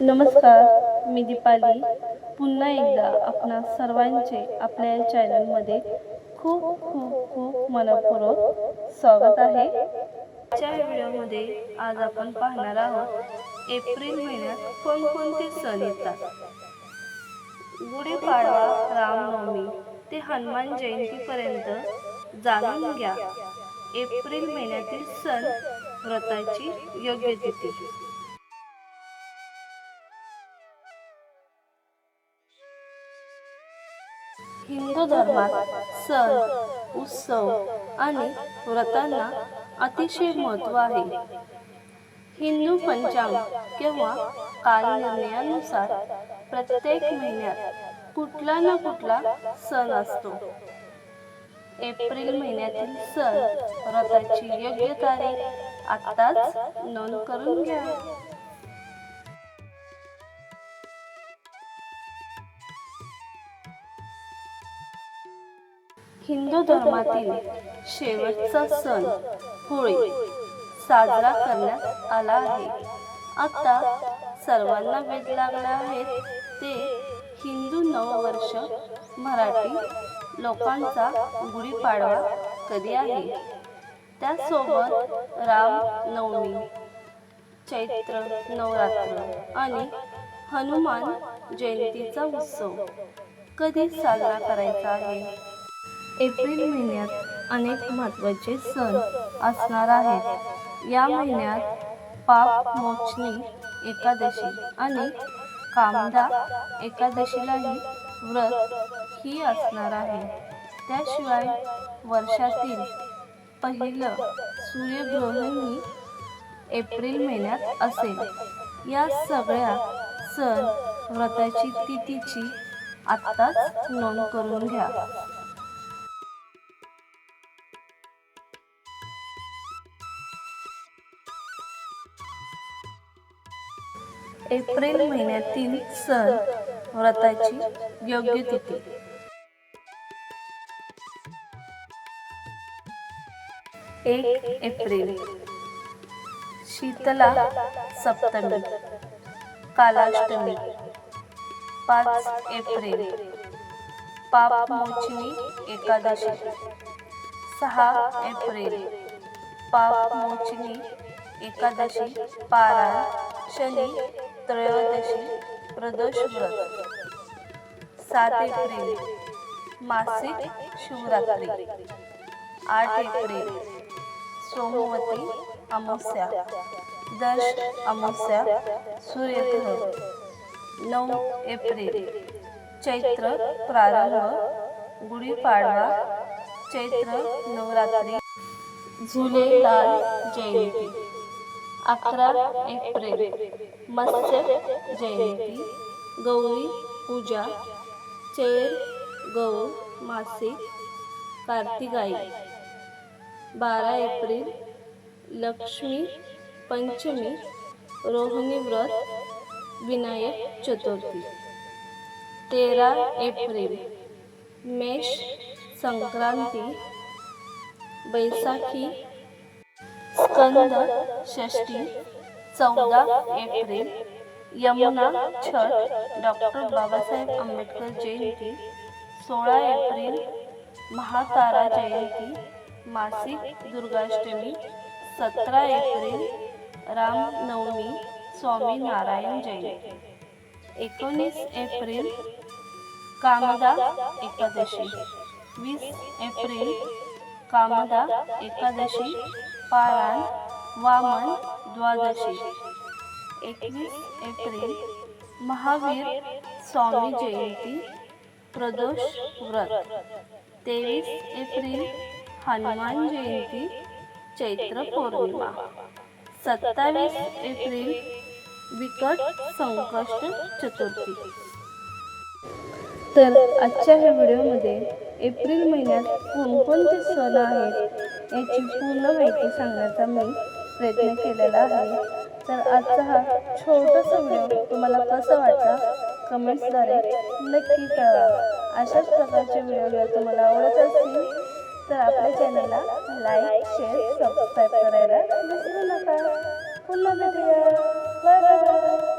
नमस्कार मी दीपाली. पुन्हा एकदा आपणा सर्वांचे आपल्या या चॅनलमध्ये खूप खूप खूप मनपूर्वक स्वागत आहे. आजच्या व्हिडिओमध्ये आज आपण पाहणार आहोत एप्रिल महिन्यात कोणकोणते सण येतात? गुढीपाडवा रामनवमी ते हनुमान जयंतीपर्यंत जाणून घ्या. एप्रिल महिन्यातील सण व्रताची योग्य तिथी. हिंदू धर्मात सण उत्सव आणि व्रतांना अतिशय महत्त्व आहे. हिंदू पंचांग किंवा कालनिर्णयानुसार प्रत्येक महिन्यात कुठला ना कुठला सण असतो. एप्रिल महिन्यातील सण व्रताची योग्य तारीख आत्ताच नोंद करून घ्या. हिंदू धर्मातील शेवटचा सण होळी साजरा करण्यात आला आहे. आता सर्वांना वेध लागला आहेत ते हिंदू नववर्ष मराठी लोकांचा गुढीपाडवा कधी आहे? त्यासोबत रामनवमी चैत्र नवरात्र आणि हनुमान जयंतीचा उत्सव कधी साजरा करायचा आहे? एप्रिल महिन्यात अनेक महत्त्वाचे सण असणार आहेत. या महिन्यात पाप मोचणी एकादशी आणि कामदा एकादशीलाही व्रत ही असणार आहे. त्याशिवाय वर्षातील पहिलं सूर्यग्रहणही एप्रिल महिन्यात असेल. या सगळ्या सण व्रताची तिथीची आत्ताच नोंद करून घ्या. एप्रिल महिन्यातील सण व्रताची योग्य तिथी. एक एप्रिल. शीतला सप्तमी. कालाष्टमी. पाच एप्रिल. पापमोचनी एकादशी. सहा एप्रिल. पापमोचनी एकादशी. पारायण. शनी त्रयोदशी प्रदोष व्रत. सात एप्रिल मासिक शिवरात्री. आठ एप्रिल सोमवती अमावस्या. दश अमावस्या सूर्यग्रह नऊ एप्रिल चैत्र प्रारंभ गुढीपाडवा चैत्र नवरात्री. झुलेलाल जयंती. अकरा एप्रिल। मत्स्य जयंती। गौरी पूजा। चैर, गौ मासिक कार्तिकाई बारा एप्रिल, लक्ष्मी पंचमी, रोहिणी व्रत, विनायक चतुर्थी। तेरा एप्रिल, मेष संक्रांती, बैसाखी स्कंद षष्ठी चौदा एप्रिल यमुना छठ डॉक्टर बाबासाहेब आंबेडकर जयंती सोळा एप्रिल महातारा जयंती मासिक दुर्गाष्टमी सतरा एप्रिल रामनवमी स्वामी नारायण जयंती. एकोणीस एप्रिल कामदा एकादशी. वीस एप्रिल कामदा एकादशी. पारायण वामन द्वादशी. एकवीस एप्रिल महावीर स्वामी जयंती प्रदोष व्रत. तेवीस एप्रिल हनुमान जयंती चैत्र पौर्णिमा. सत्तावीस एप्रिल विकट संकष्ट चतुर्थी. तर आजच्या ह्या व्हिडिओमध्ये एप्रिल महिन्यात कोणकोणते सण आहेत याची पूर्ण माहिती सांगण्याचा मी प्रयत्न केलेला आहे. तर आजचा हा छोटासा व्हिडिओ तुम्हाला कसा वाटला कमेंट्सद्वारे नक्की कळवा. अशाच प्रकारचे व्हिडिओ जर तुम्हाला आवडत असतील तर आपल्या चॅनलला लाईक शेअर सबस्क्राईब करायला विसरू नका. पुन्हा भेटूया. Bye bye.